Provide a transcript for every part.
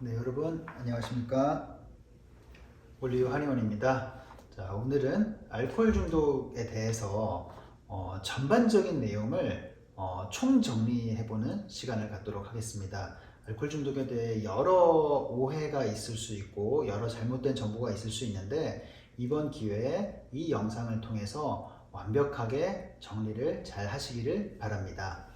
네, 여러분 안녕하십니까? 올리오 한의원입니다. 자, 오늘은 알코올 중독에 대해서 어, 전반적인 내용을 어, 총정리해보는 시간을 갖도록 하겠습니다. 알코올 중독에 대해 여러 오해가 있을 수 있고 여러 잘못된 정보가 있을 수 있는데 이번 기회에 이 영상을 통해서 완벽하게 정리를 잘 하시기를 바랍니다.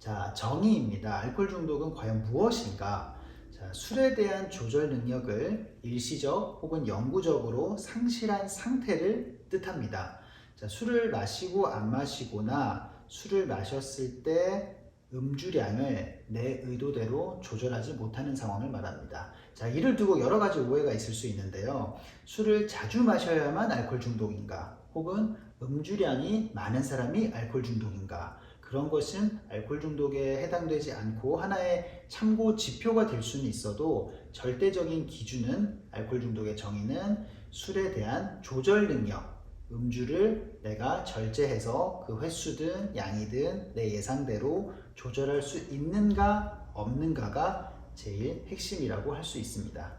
자, 정의입니다. 알코올 중독은 과연 무엇인가? 자, 술에 대한 조절 능력을 일시적 혹은 영구적으로 상실한 상태를 뜻합니다. 자, 술을 마시고 안 마시거나 술을 마셨을 때 음주량을 내 의도대로 조절하지 못하는 상황을 말합니다. 자, 이를 두고 여러 가지 오해가 있을 수 있는데요. 술을 자주 마셔야만 알코올 중독인가? 혹은 음주량이 많은 사람이 알코올 중독인가? 그런 것은 알코올 중독에 해당되지 않고 하나의 참고 지표가 될 수는 있어도 절대적인 기준은 알코올 중독의 정의는 술에 대한 조절 능력, 음주를 내가 절제해서 그 횟수든 양이든 내 예상대로 조절할 수 있는가 없는가가 제일 핵심이라고 할 수 있습니다.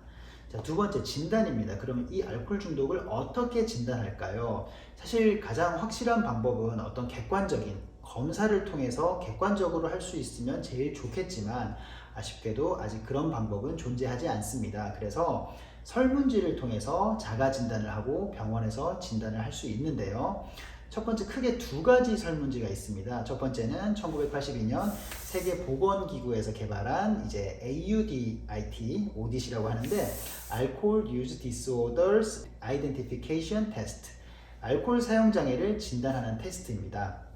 자, 두 번째 진단입니다. 그러면 이 알코올 중독을 어떻게 진단할까요? 사실 가장 확실한 방법은 어떤 객관적인 검사를 통해서 객관적으로 할 수 있으면 제일 좋겠지만 아쉽게도 아직 그런 방법은 존재하지 않습니다. 그래서 설문지를 통해서 자가 진단을 하고 병원에서 진단을 할 수 있는데요. 첫 번째 크게 두 가지 설문지가 있습니다. 첫 번째는 1982년 세계 보건 기구에서 개발한 이제 AUDIT, ODC라고 하는데 Alcohol Use Disorders Identification Test, 알코올 사용 장애를 진단하는 테스트입니다.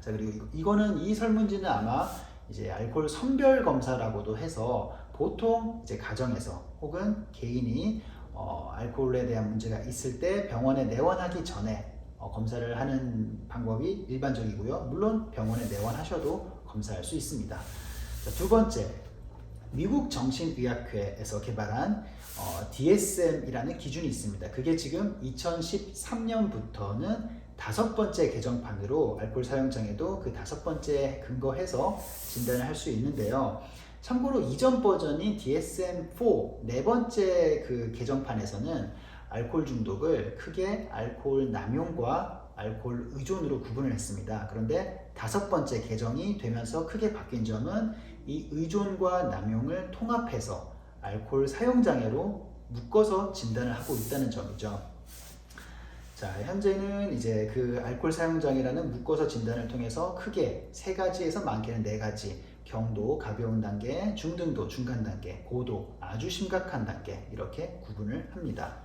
자 그리고 이거- 이거는 이 설문지는 아마 이제 알코올 선별 검사라고도 해서 보통 이제 가정에서 혹은 개인이 어, 알코올에 대한 문제가 있을 때 병원에 내원하기 전에 어, 검사를 하는 방법이 일반적이고요. 물론 병원에 내원하셔도 검사할 수 있습니다. 자, 두 번째, 미국 정신의학회에서 개발한 어, DSM이라는 기준이 있습니다. 그게 지금 2013년부터는 다섯 번째 개정판으로 알코올 사용 장애도 그 다섯 번째 근거해서 진단을 할 수 있는데요. 참고로 이전 버전인 DSM-4 네 번째 그 개정판에서는 알코올 중독을 크게 알코올 남용과 알코올 의존으로 구분을 했습니다. 그런데 다섯 번째 개정이 되면서 크게 바뀐 점은 이 의존과 남용을 통합해서 알코올 사용 장애로 묶어서 진단을 하고 있다는 점이죠. 자, 현재는 이제 그 알코올 사용 장애라는 묶어서 진단을 통해서 크게 세 가지에서 많게는 네 가지 경도, 가벼운 단계, 중등도, 중간 단계, 고도, 아주 심각한 단계 이렇게 구분을 합니다.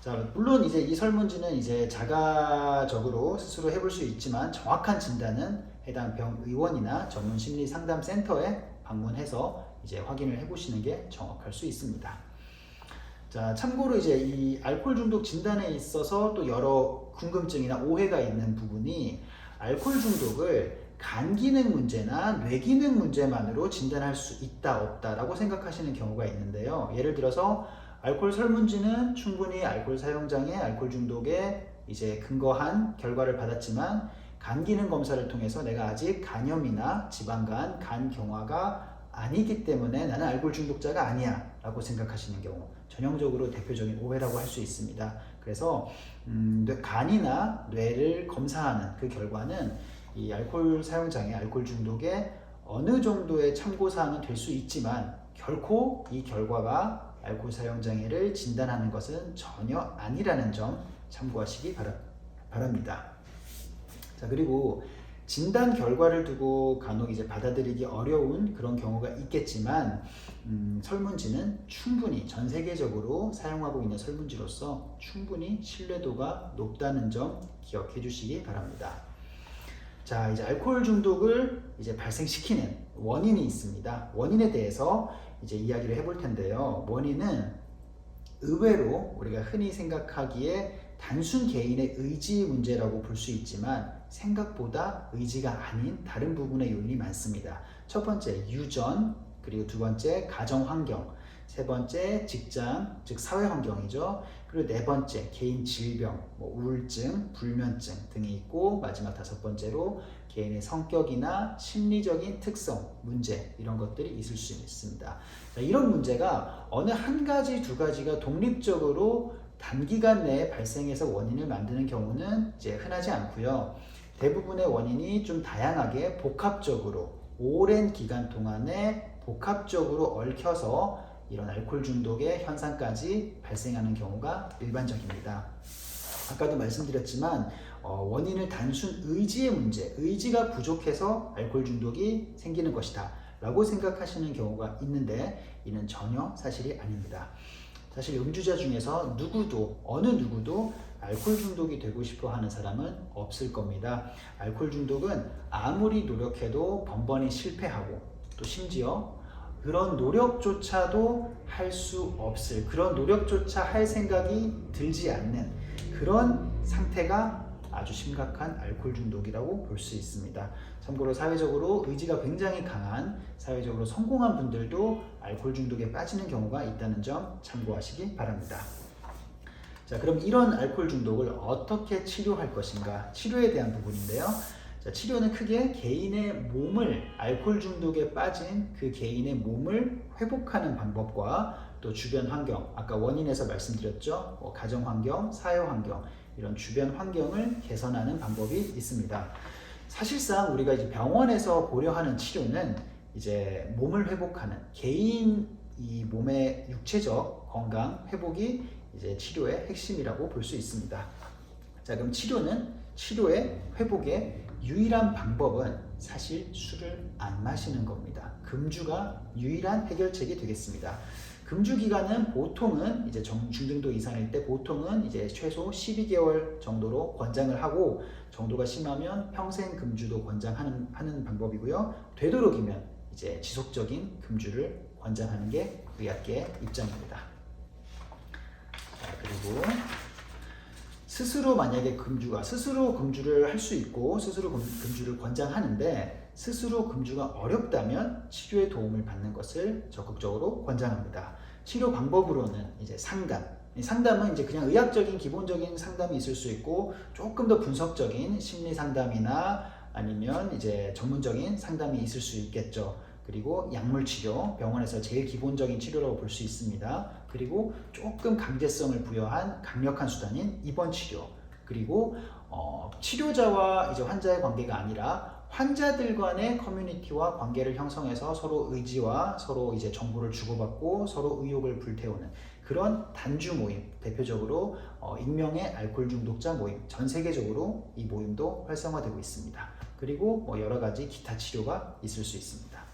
자, 물론 이제 이 설문지는 이제 자가적으로 스스로 해볼 수 있지만 정확한 진단은 해당 병 의원이나 전문 심리 상담 센터에 방문해서 이제 확인을 해보시는 게 정확할 수 있습니다. 자, 참고로 이제 이 알코올 중독 진단에 있어서 또 여러 궁금증이나 오해가 있는 부분이 알코올 중독을 간 기능 문제나 뇌 기능 문제만으로 진단할 수 있다 없다라고 생각하시는 경우가 있는데요. 예를 들어서 알코올 설문지는 충분히 알코올 사용 장애, 알코올 중독에 이제 근거한 결과를 받았지만 간 기능 검사를 통해서 내가 아직 간염이나 지방간, 간 경화가 아니기 때문에 나는 알코올 중독자가 아니야 라고 생각하시는 경우 전형적으로 대표적인 오해라고 할 수 있습니다. 그래서 음, 뇌- 간이나 뇌를 검사하는 그 결과는 이 알코올 사용 장애, 알코올 중독에 어느 정도의 참고 사항은 될 수 있지만 결코 이 결과가 알코올 사용 장애를 진단하는 것은 전혀 아니라는 점 참고하시기 바랍니다. 자 그리고 진단 결과를 두고 간혹 이제 받아들이기 어려운 그런 경우가 있겠지만 음, 설문지는 충분히 전 세계적으로 사용하고 있는 설문지로서 충분히 신뢰도가 높다는 점 기억해 주시기 바랍니다. 자, 이제 알코올 중독을 이제 발생시키는 원인이 있습니다. 원인에 대해서 이제 이야기를 해볼 텐데요. 원인은 의외로 우리가 흔히 생각하기에 단순 개인의 의지 문제라고 볼 수 있지만 생각보다 의지가 아닌 다른 부분의 요인이 많습니다. 첫 번째 유전, 그리고 두 번째 가정 환경. 세 번째 직장, 즉 사회 환경이죠. 그리고 네 번째 개인 질병, 뭐 우울증, 불면증 등이 있고 마지막 다섯 번째로 개인의 성격이나 심리적인 특성, 문제 이런 것들이 있을 수 있습니다. 자, 이런 문제가 어느 한 가지, 두 가지가 독립적으로 단기간 내에 발생해서 원인을 만드는 경우는 이제 흔하지 않고요. 대부분의 원인이 좀 다양하게 복합적으로 오랜 기간 동안에 복합적으로 얽혀서 이런 알코올 중독의 현상까지 발생하는 경우가 일반적입니다. 아까도 말씀드렸지만 어, 원인을 단순 의지의 문제, 의지가 부족해서 알코올 중독이 생기는 것이다 라고 생각하시는 경우가 있는데 이는 전혀 사실이 아닙니다. 사실 음주자 중에서 누구도 어느 누구도 알코올 중독이 되고 싶어 하는 사람은 없을 겁니다. 알코올 중독은 아무리 노력해도 번번이 실패하고 또 심지어 그런 노력조차도 할 수 없을 그런 노력조차 할 생각이 들지 않는 그런 상태가 아주 심각한 알코올 중독이라고 볼 수 있습니다. 참고로 사회적으로 의지가 굉장히 강한 사회적으로 성공한 분들도 알코올 중독에 빠지는 경우가 있다는 점 참고하시기 바랍니다. 자, 그럼 이런 알코올 중독을 어떻게 치료할 것인가? 치료에 대한 부분인데요. 자, 치료는 크게 개인의 몸을 알코올 중독에 빠진 그 개인의 몸을 회복하는 방법과 또 주변 환경, 아까 원인에서 말씀드렸죠. 뭐 가정 환경, 사회 환경 이런 주변 환경을 개선하는 방법이 있습니다. 사실상 우리가 이제 병원에서 고려하는 치료는 이제 몸을 회복하는 개인 이 몸의 육체적 건강 회복이 이제 치료의 핵심이라고 볼 수 있습니다. 자, 그럼 치료는 치료의 회복의 유일한 방법은 사실 술을 안 마시는 겁니다. 금주가 유일한 해결책이 되겠습니다. 금주 기간은 보통은 이제 정, 중등도 이상일 때 보통은 이제 최소 12개월 정도로 권장을 하고 정도가 심하면 평생 금주도 권장하는 하는 방법이고요. 되도록이면 이제 지속적인 금주를 권장하는 게 의학계의 입장입니다. 자, 그리고 스스로 만약에 금주가 스스로 금주를 할 수 있고 스스로 금, 금주를 권장하는데 스스로 금주가 어렵다면 치료의 도움을 받는 것을 적극적으로 권장합니다. 치료 방법으로는 이제 상담. 이 상담은 이제 그냥 의학적인 기본적인 상담이 있을 수 있고 조금 더 분석적인 심리 상담이나 아니면 이제 전문적인 상담이 있을 수 있겠죠. 그리고 약물 치료, 병원에서 제일 기본적인 치료라고 볼 수 있습니다. 그리고 조금 강제성을 부여한 강력한 수단인 입원 치료. 그리고 어, 치료자와 이제 환자의 관계가 아니라 환자들 간의 커뮤니티와 관계를 형성해서 서로 의지와 서로 이제 정보를 주고받고 서로 의욕을 불태우는 그런 단주 모임, 대표적으로 어, 익명의 알코올 중독자 모임, 전 세계적으로 이 모임도 활성화되고 있습니다. 그리고 뭐 여러 가지 기타 치료가 있을 수 있습니다.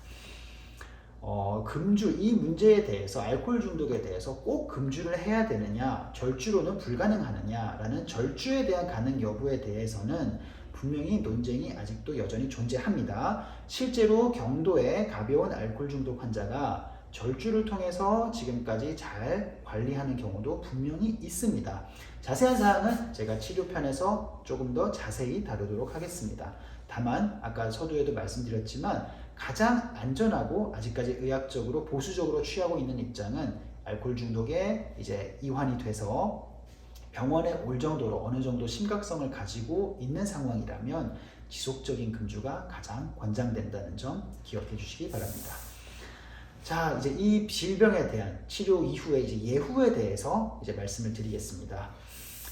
어, 금주 이 문제에 대해서 알코올 중독에 대해서 꼭 금주를 해야 되느냐 절주로는 불가능하느냐라는 절주에 대한 가능 여부에 대해서는 분명히 논쟁이 아직도 여전히 존재합니다. 실제로 경도의 가벼운 알코올 중독 환자가 절주를 통해서 지금까지 잘 관리하는 경우도 분명히 있습니다. 자세한 사항은 제가 치료편에서 조금 더 자세히 다루도록 하겠습니다. 다만 아까 서두에도 말씀드렸지만 가장 안전하고 아직까지 의학적으로 보수적으로 취하고 있는 입장은 알코올 중독에 이제 이환이 돼서 병원에 올 정도로 어느 정도 심각성을 가지고 있는 상황이라면 지속적인 금주가 가장 권장된다는 점 기억해 주시기 바랍니다. 자, 이제 이 질병에 대한 치료 이후에 이제 예후에 대해서 이제 말씀을 드리겠습니다.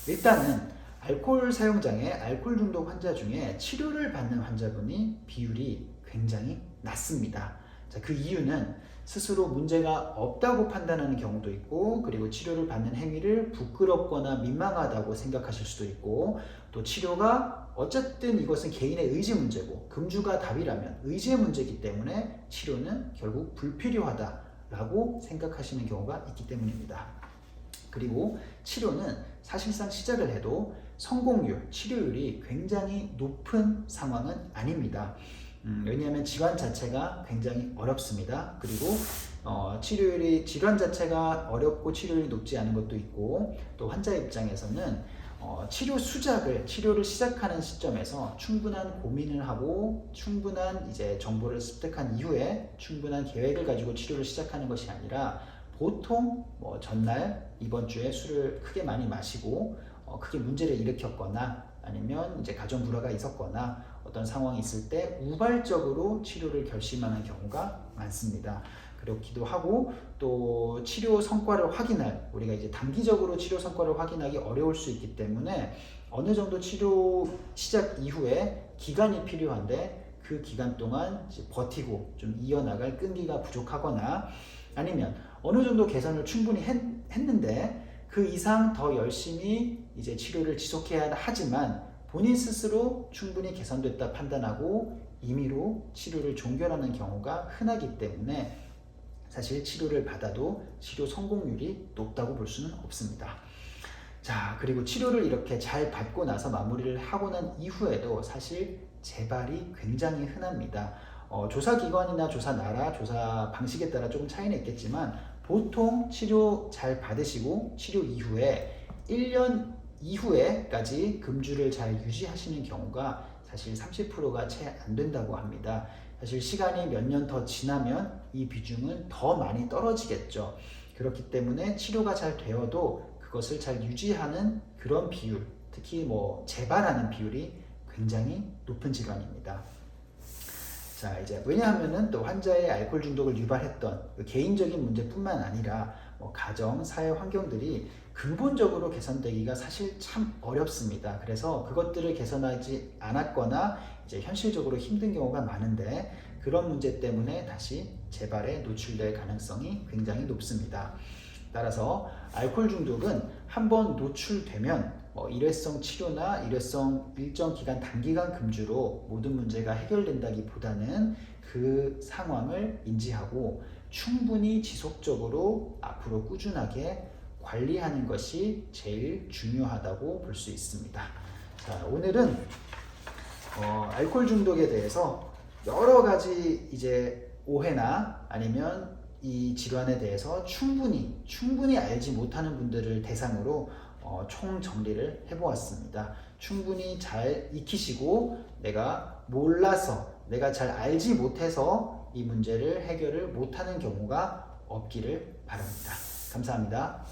일단은 알코올 사용장애, 알코올 중독 환자 중에 치료를 받는 환자분이 비율이 굉장히 낮습니다. 자, 그 이유는 스스로 문제가 없다고 판단하는 경우도 있고, 그리고 치료를 받는 행위를 부끄럽거나 민망하다고 생각하실 수도 있고, 또 치료가 어쨌든 이것은 개인의 의지 문제고, 금주가 답이라면 의지의 문제이기 때문에 치료는 결국 불필요하다라고 생각하시는 경우가 있기 때문입니다. 그리고 치료는 사실상 시작을 해도 성공률, 치료율이 굉장히 높은 상황은 아닙니다. 음, 왜냐하면 질환 자체가 굉장히 어렵습니다. 그리고 어, 치료율이 질환 자체가 어렵고 치료율이 높지 않은 것도 있고 또 환자 입장에서는 어, 치료 수작을 치료를 시작하는 시점에서 충분한 고민을 하고 충분한 이제 정보를 습득한 이후에 충분한 계획을 가지고 치료를 시작하는 것이 아니라 보통 뭐 전날 이번 주에 술을 크게 많이 마시고 어, 크게 문제를 일으켰거나 아니면 이제 가정 불화가 있었거나 어떤 상황이 있을 때 우발적으로 치료를 결심하는 경우가 많습니다. 그렇기도 하고 또 치료 성과를 확인할 우리가 이제 단기적으로 치료 성과를 확인하기 어려울 수 있기 때문에 어느 정도 치료 시작 이후에 기간이 필요한데 그 기간 동안 버티고 좀 이어나갈 끈기가 부족하거나 아니면 어느 정도 개선을 충분히 했, 했는데 그 이상 더 열심히 이제 치료를 지속해야 하지만 본인 스스로 충분히 개선됐다 판단하고 임의로 치료를 종결하는 경우가 흔하기 때문에 사실 치료를 받아도 치료 성공률이 높다고 볼 수는 없습니다. 자, 그리고 치료를 이렇게 잘 받고 나서 마무리를 하고 난 이후에도 사실 재발이 굉장히 흔합니다. 어, 조사 기관이나 조사 나라, 조사 방식에 따라 조금 차이는 있겠지만 보통 치료 잘 받으시고 치료 이후에 1년 이후에까지 금주를 잘 유지하시는 경우가 사실 30%가 채 안 된다고 합니다. 사실 시간이 몇 년 더 지나면 이 비중은 더 많이 떨어지겠죠. 그렇기 때문에 치료가 잘 되어도 그것을 잘 유지하는 그런 비율, 특히 뭐 재발하는 비율이 굉장히 높은 질환입니다. 자, 이제 왜냐하면은 또 환자의 알코올 중독을 유발했던 그 개인적인 문제뿐만 아니라 뭐 가정, 사회 환경들이 근본적으로 개선되기가 사실 참 어렵습니다. 그래서 그것들을 개선하지 않았거나 이제 현실적으로 힘든 경우가 많은데 그런 문제 때문에 다시 재발에 노출될 가능성이 굉장히 높습니다. 따라서 알코올 중독은 한번 노출되면 뭐 일회성 치료나 일회성 일정 기간 단기간 금주로 모든 문제가 해결된다기보다는 그 상황을 인지하고 충분히 지속적으로 앞으로 꾸준하게 관리하는 것이 제일 중요하다고 볼 수 있습니다. 자, 오늘은 어, 알코올 중독에 대해서 여러 가지 이제 오해나 아니면 이 질환에 대해서 충분히 충분히 알지 못하는 분들을 대상으로 어, 총 정리를 해보았습니다. 충분히 잘 익히시고 내가 몰라서 내가 잘 알지 못해서 이 문제를 해결을 못하는 경우가 없기를 바랍니다. 감사합니다.